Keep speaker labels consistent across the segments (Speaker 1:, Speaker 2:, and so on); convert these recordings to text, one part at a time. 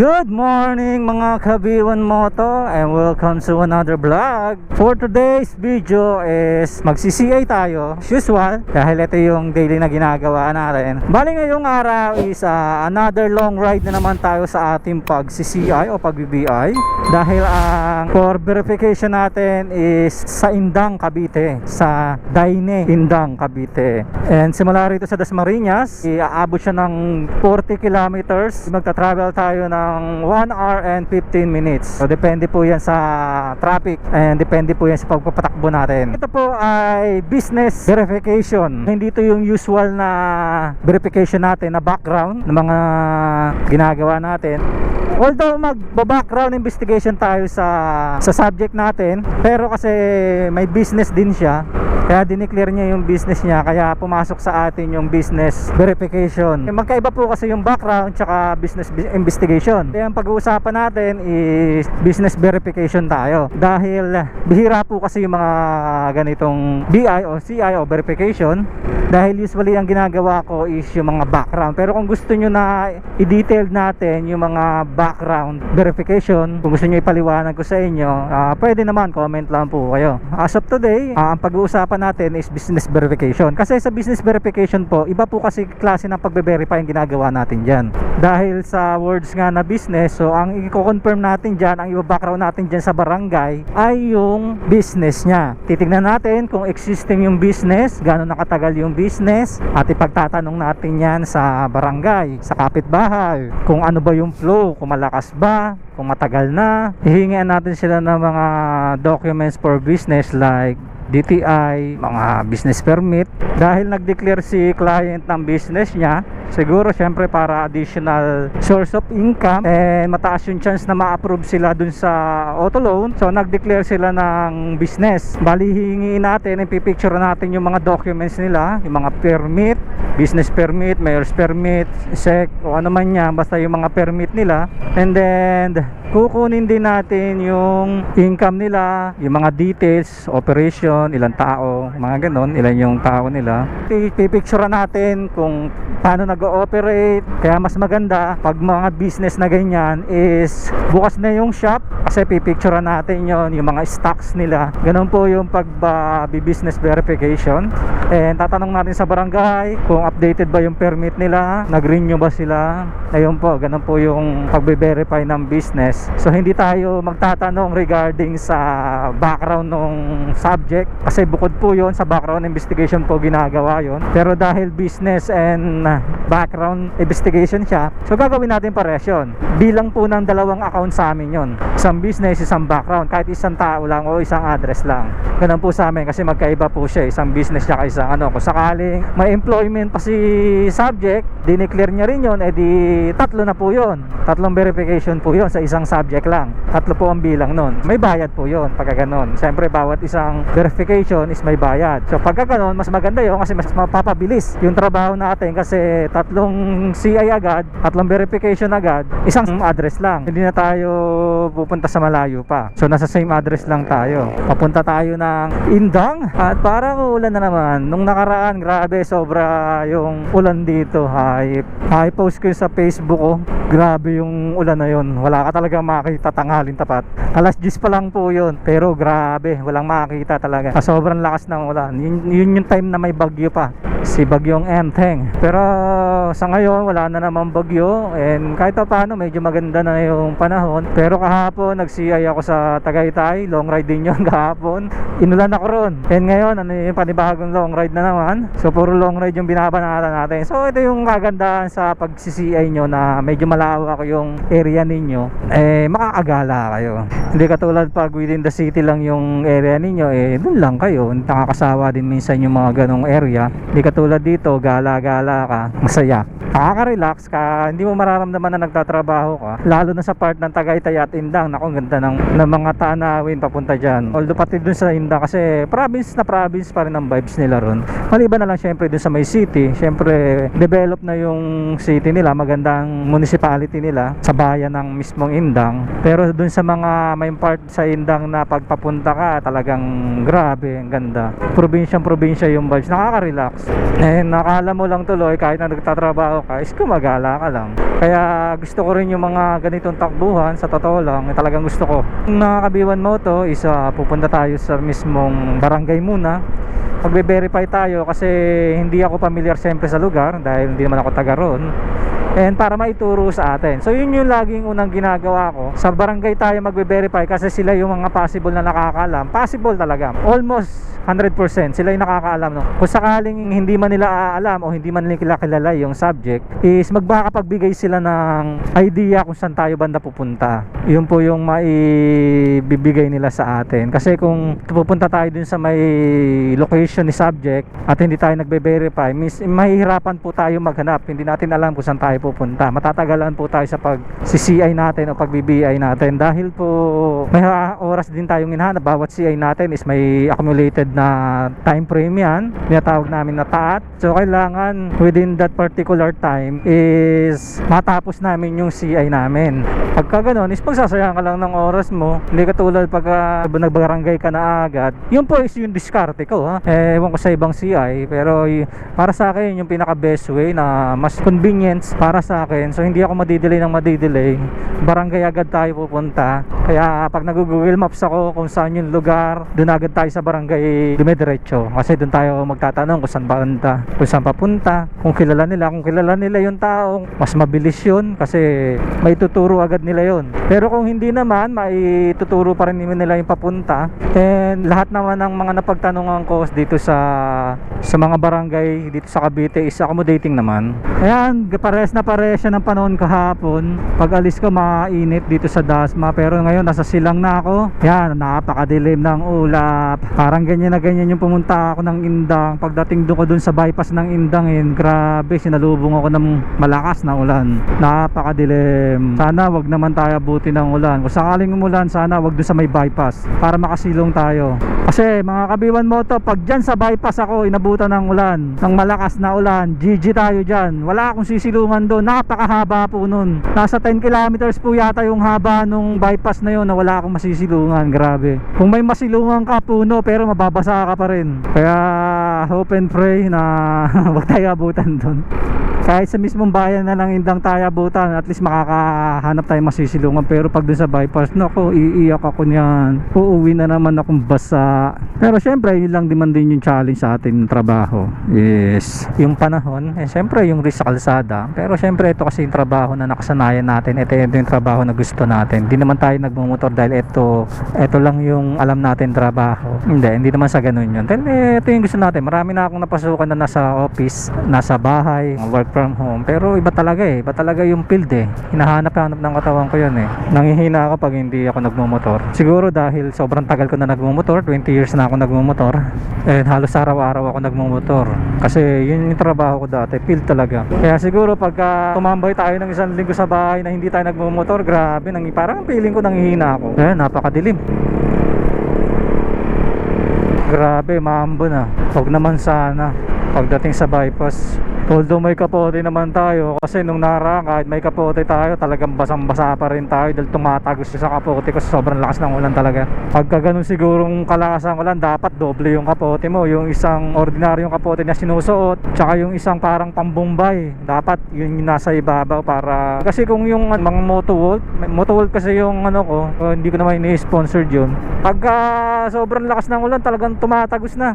Speaker 1: Good morning mga kabiwan moto and welcome to another vlog. For today's video is magsi-CA tayo as usual dahil ito yung daily na ginagawa natin. Bali ngayong araw is ah, another long ride na naman tayo sa ating pag-CCI o pag-BBI dahil ang for verification natin is sa Indang, Cavite sa Daine, Indang, Cavite. And simula rito sa Dasmariñas, iaabot siya ng 40 kilometers. Magta-travel tayo ng 1 hour and 15 minutes. So depende po yan sa traffic and depende po yan sa pagpapatakbo natin. Ito po ay business verification. Hindi ito yung usual na verification natin na background ng mga ginagawa natin. Although magba-background investigation tayo sa sa subject natin, pero kasi may business din siya, kaya dineclare niya yung business niya, kaya pumasok sa atin yung business verification. Magkaiba po kasi yung background tsaka business investigation. Kaya ang pag-uusapan natin is business verification tayo. Dahil bihira po kasi yung mga ganitong BI o CI o verification. Dahil usually ang ginagawa ko is yung mga background. Pero kung gusto nyo na i-detail natin yung mga background verification, kung gusto nyo ipaliwanag ko sa inyo, ah, pwede naman comment lang po kayo. As of today, ah, ang pag-uusapan natin is business verification. Kasi sa business verification po, iba po kasi klase ng pagbe-verify ang ginagawa natin dyan. Dahil sa words nga na business, so ang i-confirm natin dyan, ang i-background natin dyan sa barangay ay yung business niya. Titignan natin kung existing yung business, gano'n nakatagal yung business, at ipagtatanong natin yan sa barangay, sa kapitbahay, kung ano ba yung flow, kung malakas ba, kung matagal na. Hihingian natin sila ng mga documents for business like DTI, mga business permit. Dahil nag-declare si client ng business niya, siguro syempre para additional source of income and mataas yung chance na ma-approve sila dun sa auto loan. So nag-declare sila ng business. Bali hihingiin natin, ipipicture natin yung mga documents nila, yung mga permit, business permit, mayor's permit, SEC, o ano man yan, basta yung mga permit nila. And then kukunin din natin yung income nila, yung mga details, operation, ilang tao, mga ganon, ilan yung tao nila. Pipicture natin kung paano nag-ooperate. Kaya mas maganda pag mga business na ganyan is bukas na yung shop kasi pipicture natin yon yung mga stocks nila. Ganon po yung pag business verification. And tatanong natin sa barangay kung updated ba yung permit nila, nag-renew ba sila. Ayun po, ganon po yung pagbe-verify ng business. So hindi tayo magtatanong regarding sa background ng subject kasi bukod po yon sa background investigation po ginagawa yon. Pero dahil business and background investigation siya, so gagawin natin pares yun. Bilang po ng dalawang account sa amin yon. Isang business, isang background, kahit isang tao lang o isang address lang. Ganun po sa amin kasi magkaiba po siya, isang business siya isang ano. Kung sakaling may employment pa si subject, dineclare niya rin yon, edi tatlo na po yon. Tatlong verification po yon sa isang subject lang. Tatlo po ang bilang nun. May bayad po yon pagka ganun. Siyempre bawat isang verification is may bayad. So pagka ganun, mas maganda yon kasi mas mapapabilis yung trabaho natin kasi tatlong CI agad, tatlong verification agad, isang address lang. Hindi na tayo pupunta sa malayo pa. So nasa same address lang tayo. Papunta tayo ng Indang at parang ulan na naman. Nung nakaraan, grabe sobra yung ulan dito. Hay, hay post ko yun sa Facebook ko. Grabe yung ulan na yun. Wala ka talaga makita tanghalin tapat. Alas 10 pa lang po yun. Pero grabe, walang makita talaga. Sa sobrang lakas ng ulan. Yun, yun yung time na may bagyo pa. Si bagyong Emteng. Pero sa ngayon, wala na naman bagyo. And kahit pa paano, medyo maganda na yung panahon. Pero kahapon, nag-CI ako sa Tagaytay. Long ride din yun kahapon. Inulan ako ron. And ngayon, ano yung panibagong long ride na naman. So, puro long ride yung binabanatan natin. So, ito yung kagandahan sa pag-CCI nyo na medyo malawak yung area ninyo. Eh, makakagala kayo. Hindi katulad pag within the city lang yung area ninyo, eh, dun lang kayo. Nakakasawa din minsan yung mga ganong area. Hindi katulad dito, gala-gala ka, masaya. Nakaka-relax ka, hindi mo mararamdaman na nagtatrabaho ka. Lalo na sa part ng Tagaytay at Indang. Naku, ganda ng, ng mga tanawin papunta dyan. Although pati dun sa Indang kasi province na province pa rin ang vibes nila ron. Maliban na lang syempre dun sa may city. Syempre, develop na yung city nila. Magandang municipality nila sa bayan ng mismong Indang. Pero dun sa mga may part sa Indang na pagpapunta ka, talagang grabe, ang ganda. Probinsyang probinsya yung vibes. Nakaka-relax. Eh, nakala mo lang tuloy kahit na nagtatrabaho ka, is gumagala ka lang. Kaya gusto ko rin yung mga ganitong takbuhan, sa totoo lang, eh, talagang gusto ko. Yung mga kabiwan mo to, is ah, pupunta tayo sa mismong barangay muna. Magbe-verify tayo kasi hindi ako familiar siyempre sa lugar dahil hindi naman ako taga roon. And para maituro sa atin. So yun yung laging unang ginagawa ko. Sa barangay tayo magbe-verify kasi sila yung mga possible na nakakaalam. Possible talaga. Almost 100% sila yung nakakaalam no? kung sakaling hindi man nila aalam o hindi man nila kilala yung subject is magmakapagbigay sila ng idea kung saan tayo banda pupunta. Yun po yung maibibigay nila sa atin. Kasi kung pupunta tayo dun sa may location ni subject at hindi tayo nagbe-verify mahihirapan po tayo maghanap. Hindi natin alam kung saan tayo pupunta. Matatagalan po tayo sa pag CCI natin o pag BBI natin. Dahil po may oras din tayong hinahanap. Bawat CI natin is may accumulated na time frame yan tinatawag namin na taat. So kailangan within that particular time is matapos namin yung CI namin. Pagka ganun is pagsasayang ka lang ng oras mo. Hindi katulad pagka nagbarangay ka na agad. Yun po is yung diskarte ko ha? Eh, ewan ko sa ibang CI pero para sa akin yung pinaka best way na mas convenience para sa akin. So hindi ako madidelay ng madidelay. Barangay agad tayo pupunta. Kaya pag nag-google maps ako kung saan yung lugar doon agad tayo sa barangay dumidiretso. Kasi doon tayo magtatanong kung saan banda kung saan papunta kung kilala nila kung kilala nila yung tao mas mabilis yun kasi may tuturo agad nila yun. Pero kung hindi naman may tuturo pa rin nila yung papunta. And lahat naman ng mga napagtanungan ko dito sa sa mga barangay dito sa Cavite is accommodating naman. Ayan pares na pares siya ng panahon kahapon. Pag alis ko mainit dito sa Dasma. Pero ngayon nasa silang na ako. Yan napakadilim ng ulap. Parang ganyan na ganyan yung pumunta ako ng Indang. Pagdating doon ko dun sa bypass ng Indang yun grabe sinalubong ako ng malakas na ulan. Napakadilim. Sana wag naman tayo abutin ng ulan. Kung sakaling umulan sana wag dun sa may bypass para makasilong tayo. Kasi mga kabiwan mo to pag dyan sa bypass ako inabutan ng ulan. Ng malakas na ulan. GG tayo dyan. Wala akong sisilungan doon. Napakahaba po nun. Nasa 10 kilometers po yata yung haba nung bypass na yun na wala akong masisilungan. Grabe. Kung may masilungan ka puno pero mababasa ka pa rin. Kaya hope and pray na wag tayo abutan doon kahit sa mismong bayan na lang indang tayo abutan at least makakahanap tayo masisilungan. Pero pag dun sa bypass nako iiyak ako niyan. Uuwi na naman akong basa. Pero syempre yun lang naman din yung challenge sa ating trabaho. Is yung panahon eh syempre yung risk sa kalsada pero syempre ito kasi yung trabaho na nakasanayan natin. Ito, ito yung trabaho na gusto natin. Hindi naman tayo nagmumotor dahil ito ito lang yung alam natin trabaho. Hindi hindi naman sa ganun yun. Dahil eh, ito yung gusto natin. Marami na akong napasukan na nasa office nasa bahay work from home. Pero iba talaga eh. Iba talaga yung field eh. Hinahanap-hanap ng katawan ko yun eh. Nangihina ako pag hindi ako nagmumotor. Siguro dahil sobrang tagal ko na nagmumotor 20 years na ako nagmumotor and halos araw-araw ako nagmumotor. Kasi yun yung trabaho ko dati field talaga. Kaya siguro pagka tumambay tayo ng isang linggo sa bahay na hindi tayo nagmumotor grabe nang, parang feeling ko nangihina ako. Eh napakadilim. Grabe, maambo na. Huwag naman sana. Pagdating sa bypass. Although may kapote naman tayo kasi nung nakaraan kahit may kapote tayo talagang basang-basa pa rin tayo dahil tumatagos siya sa kapote kasi sobrang lakas ng ulan talaga. Pagka ganun sigurong kalakas ng ulan dapat doble yung kapote mo. Yung isang ordinaryong kapote na sinusuot tsaka yung isang parang pambumbay dapat yun yung nasa ibabaw para kasi kung yung mga motovol motovol kasi yung ano ko uh, hindi ko naman ini-sponsored yun pagka sobrang lakas ng ulan talagang tumatagos na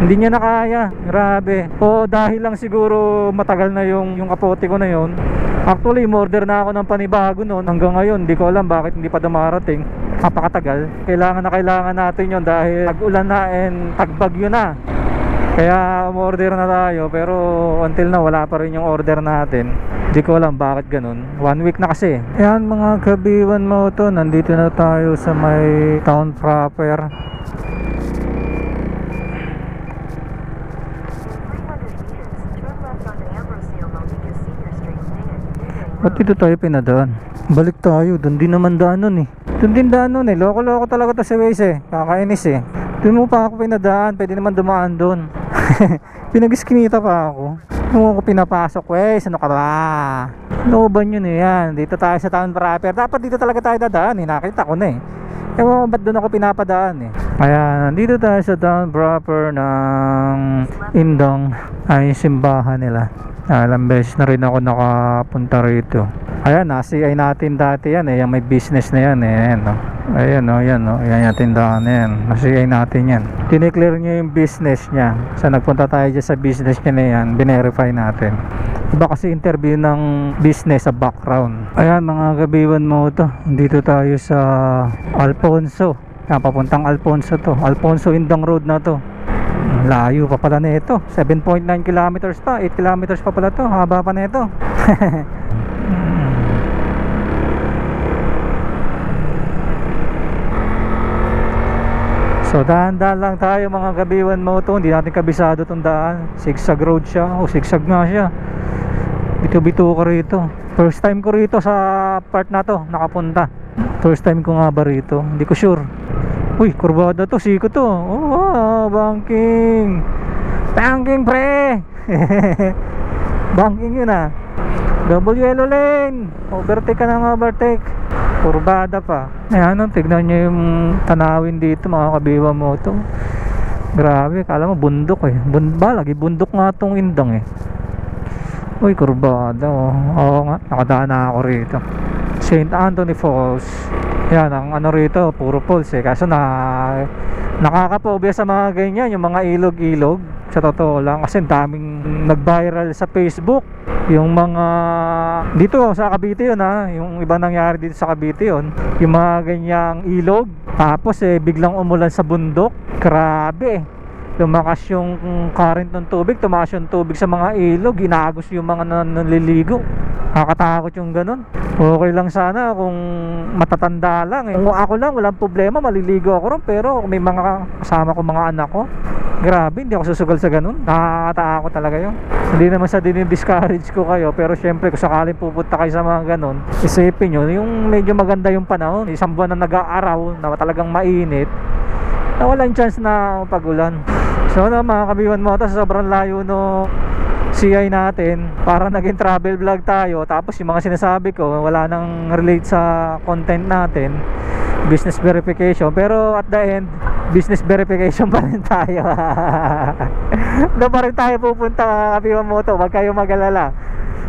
Speaker 1: hindi niya na kaya grabe. O dahil lang siguro matagal na yung yung kapote ko na yon actually order na ako ng panibago noon hanggang ngayon hindi ko alam bakit hindi pa dumarating. Napakatagal. Kailangan na kailangan natin yon dahil tag-ulan na and tagbagyo na. Kaya umorder na tayo. Pero until na wala pa rin yung order natin. Hindi ko alam bakit ganun. One week na kasi. Yan mga kabiwan mo to. Nandito na tayo sa may town proper Ba't dito tayo pinadaan? Balik tayo, doon din naman daan nun eh. Doon din daan nun eh. Loko-loko talaga to si Waze eh. Kakainis eh. Doon mo pa ako pinadaan, pwede naman dumaan doon. Pinag-iskinita pa ako. Doon ako pinapasok, Waze, ano ka ba? Looban yun eh, yan. Dito tayo sa town proper. Dapat dito talaga tayo dadaan eh. Nakita ko na eh. Ewan ko ba't doon ako pinapadaan eh. Kaya nandito tayo sa town proper ng Indong. Ay simbahan nila. Alam beses na rin ako nakapunta rito. Ayan, nasi-ay natin dati yan eh. Yung may business na yan eh. Ayan, no? Ayan, no? Ayan, no? Ayan yung tindahan na yan. Nasi-ay natin yan. Tineclear niya yung business niya. Sa nagpunta tayo dyan sa business niya na yan, binerify natin. Iba kasi interview ng business sa background. Ayan mga kabiwan mo to. Dito tayo sa Alfonso. Yan, papuntang Alfonso to. Alfonso Indang Road na to. Layo pa pala na ito. 7.9 kilometers pa. 8 kilometers pa pala to. Haba pa na So dahan-dahan lang tayo mga kabiwan mo to Hindi natin kabisado tong daan. Zigzag road siya. O zigzag nga siya. Bito-bito ko rito. First time ko rito sa part na to Nakapunta. First time ko nga ba rito? Hindi ko sure. Uy, kurbada to, siko to. Oh, wow, banking. Banking pre! Banking yun ah. Double yellow lane. Overtake ka ng overtake Kurbada pa. Ayan, ano, tignan nyo yung tanawin dito mga kabiwa mo to. Grabe, kala mo bundok eh. Bund ba, lagi bundok nga tong indang eh. Uy, kurbada oh. Oo nga, nakadaan na ako rito. St. Anthony Falls. Yan, ang ano rito, puro falls eh. Kaso na Nakakapobya sa mga ganyan Yung mga ilog-ilog. Sa totoo lang Kasi daming nag-viral sa Facebook. Yung mga Dito sa Cavite yun ha? Yung iba nangyari dito sa Cavite yun. Yung mga ganyang ilog. Tapos eh biglang umulan sa bundok. Grabe lumakas yung current ng tubig, tumaas yung tubig sa mga ilog, ginagos yung mga nan- nanliligo. Nakakatakot yung ganun. Okay lang sana kung matatanda lang. Eh. Kung ako lang, walang problema, maliligo ako ron. Pero may mga kasama ko mga anak ko, grabe, hindi ako susugal sa ganun. Nakakatakot talaga yun. Hindi naman sa din-discourage ko kayo, pero syempre kung sakaling pupunta kayo sa mga ganun, isipin nyo, yung medyo maganda yung panahon, isang buwan na nag-aaraw, na talagang mainit, na walang chance na pagulan. So ano mga kabiwan mo, sobrang layo no CI natin, para naging travel vlog tayo, tapos yung mga sinasabi ko, wala nang relate sa content natin, business verification, pero at the end, business verification pa rin tayo. Doon pa rin tayo pupunta mga kabiwan mo to, wag kayo mag-alala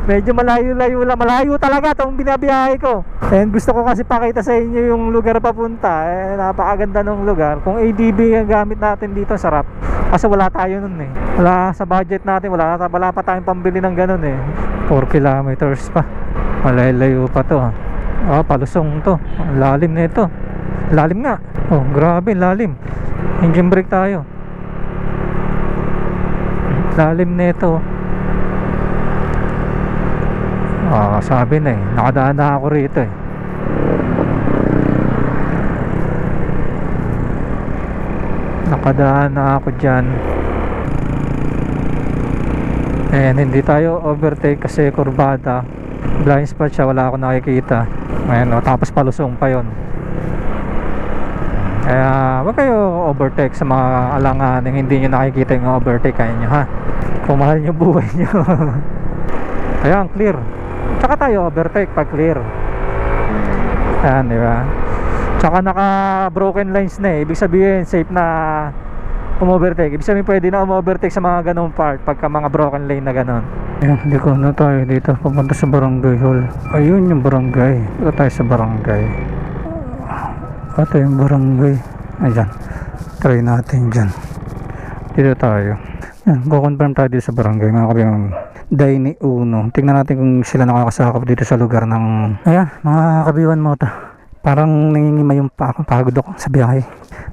Speaker 1: medyo malayo-layo lang malayo talaga itong binabiyahe ko. And gusto ko kasi pakita sa inyo yung lugar papunta. Eh, napakaganda ng lugar. Kung ADB ang gamit natin dito sarap. Kasi wala tayo nun eh. Wala sa budget natin wala, wala pa tayong pambili ng ganun eh. 4 kilometers pa. Malayo pa to ah. Palusong to. Lalim na ito lalim nga. Oh grabe lalim. Engine brake tayo. Lalim na ito Ah, sabi na eh. Nakadaan na ako rito eh. Nakadaan na ako dyan. Ayan, hindi tayo overtake kasi kurbada. Blind spot siya, wala ako nakikita. Ayan, oh, tapos palusong pa yon. Kaya, wag kayo overtake sa mga alanganing hindi nyo nakikita yung overtake kayo ha? Kung mahal nyo buhay nyo. Ayan, clear. Tsaka tayo overtake pag clear. Ayan, di ba? Tsaka naka broken lines na eh. Ibig sabihin, safe na umovertake. Ibig sabihin, pwede na umovertake sa mga ganong part pagka mga broken lane na ganon. Ayan, hindi ko na tayo dito. Pupunta sa barangay hall. Ayun yung barangay. Ito tayo sa barangay. Ito yung barangay. Ayan. Try natin dyan. Dito tayo. Yan, confirm tayo dito sa barangay. Mga kabiyang Daini Uno. Tingnan natin kung sila nakakasakop dito sa lugar ng... Ayan, mga kabiwan mo ta. Parang nangingima yung pa pagod ako sa biyahe.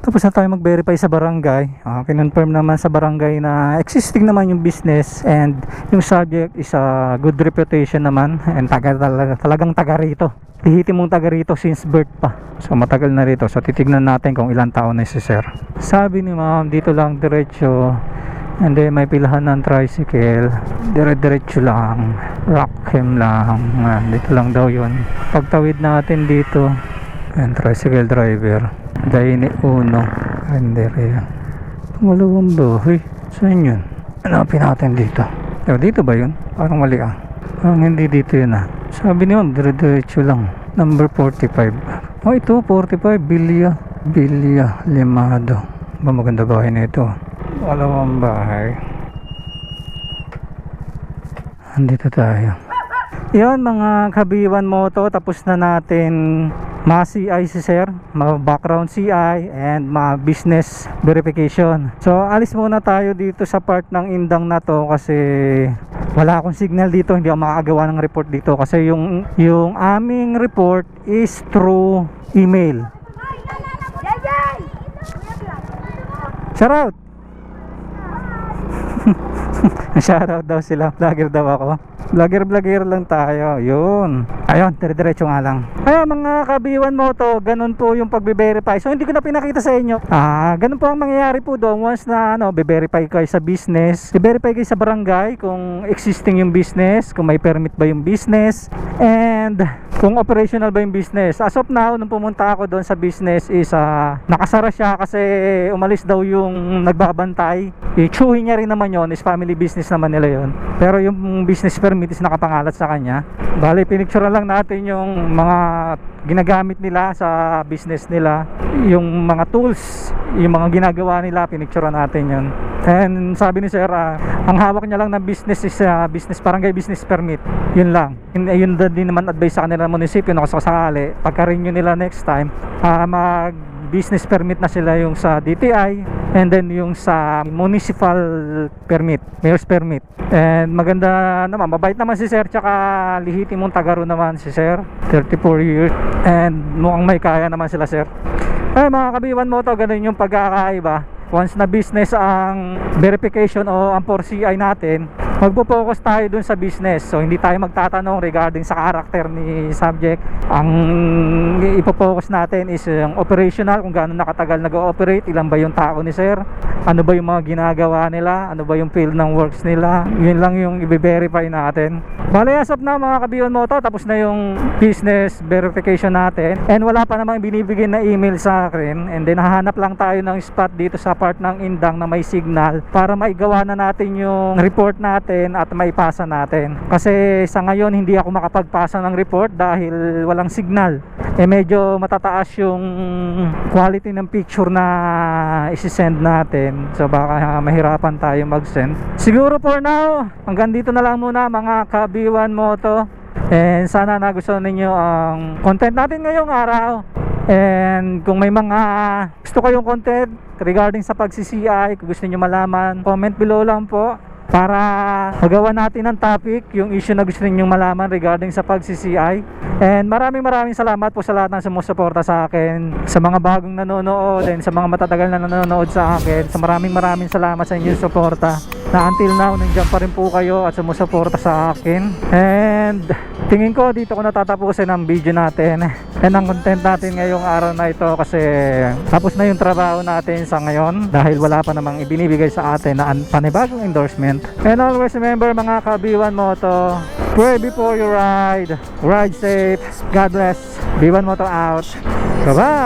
Speaker 1: Tapos na tayo mag-verify sa barangay. Uh, kinonfirm naman sa barangay na existing naman yung business and yung subject is a good reputation naman and taga, talaga, talagang taga rito. Tihiti mong taga rito since birth pa. So matagal na rito. So titignan natin kung ilang taon na si sir. Sabi ni ma'am dito lang diretso And then may pilahan ng tricycle. Dire-diretso lang. Rockham lang. Ah, Dito lang daw yun. Pagtawid natin dito Ayan, tricycle driver. Daini Uno. Renderia Malawang bahay. Saan yun? Hanapin natin dito. Pero dito ba yun? Parang mali ah. Parang hindi dito yun ah. Sabi ni ma'am dire-diretso lang. Number 45 Oh, ito, 45, Bilya. Bilya, Limado. Ba maganda bahay na ito. Walawang bahay. Andito tayo. Yan mga kabiwan moto, tapos na natin ma-CI si sir, ma-background CI and ma-business verification. So alis muna tayo dito sa part ng indang na to kasi wala akong signal dito, hindi ako makagawa ng report dito kasi yung yung aming report is through email. Shout out! Shout out daw sila. Vlogger daw ako. Vlogger vlogger lang tayo. Yun. Ayun, dire-diretso nga lang. Ayun mga kabiwan mo to, ganun po yung pagbe-verify. So hindi ko na pinakita sa inyo. Ah, ganun po ang mangyayari po doon once na ano, be-verify kayo sa business. I-verify kayo sa barangay kung existing yung business, kung may permit ba yung business, and kung operational ba yung business. As of now, nung pumunta ako doon sa business is ah, nakasara siya kasi umalis daw yung nagbabantay. I-chewin niya rin naman yon is family business naman nila yon. Pero yung business permit is nakapangalat sa kanya. Bale, pinicture lang natin yung mga ginagamit nila sa business nila. Yung mga tools, yung mga ginagawa nila, pinicture natin yon. And sabi ni Sir, ah, ang hawak niya lang ng business is ah, business, barangay business permit. Yun lang. Yun, yun din naman advice sa kanila munisipyo na kasakali. Pagka renew nila next time, ah, mag business permit na sila yung sa DTI and then yung sa municipal permit, mayor's permit. And maganda naman, mabait naman si Sir tsaka lihiti mong tagaro naman si Sir, 34 years and mukhang may kaya naman sila Sir. Ay mga kabiwan mo to, ganun yung pagkakaiba. Once na business ang verification o ang 4CI natin, magpo-focus tayo dun sa business. So hindi tayo magtatanong regarding sa character ni subject. Ang ipo-focus natin is yung operational, kung gaano nakatagal nag-ooperate, ilan ba yung tao ni sir, ano ba yung mga ginagawa nila, ano ba yung field ng works nila. Yun lang yung i-verify natin. Of now mga kabiyon mo to, tapos na yung business verification natin. And wala pa namang binibigay na email sa akin. And then hahanap lang tayo ng spot dito sa part ng Indang na may signal para maigawa na natin yung report natin at maipasa natin. Kasi sa ngayon hindi ako makapagpasa ng report dahil walang signal. Eh medyo matataas yung quality ng picture na isi-send natin. So baka mahirapan tayo mag-send. Siguro for now, hanggang dito na lang muna mga kabiwan moto. And sana nagustuhan ninyo ang content natin ngayong araw. And kung may mga gusto kayong content regarding sa pag-CCI, kung gusto niyo malaman, comment below lang po para magawa natin ng topic, yung issue na gusto ninyong malaman regarding sa pag-CCI. And maraming maraming salamat po sa lahat ng sumusuporta sa akin, sa mga bagong nanonood, and sa mga matatagal na nanonood sa akin. Sa maraming maraming salamat sa inyong suporta na until now nandiyan pa rin po kayo at sumusuporta sa akin. And tingin ko dito ko natatapusin ang video natin and ang content natin ngayong araw na ito kasi tapos na yung trabaho natin sa ngayon dahil wala pa namang ibinibigay sa atin na an- panibagong endorsement yan. And always remember mga kabiwan moto, pray before you ride. Ride safe. God bless. B1 moto out. Bye-bye!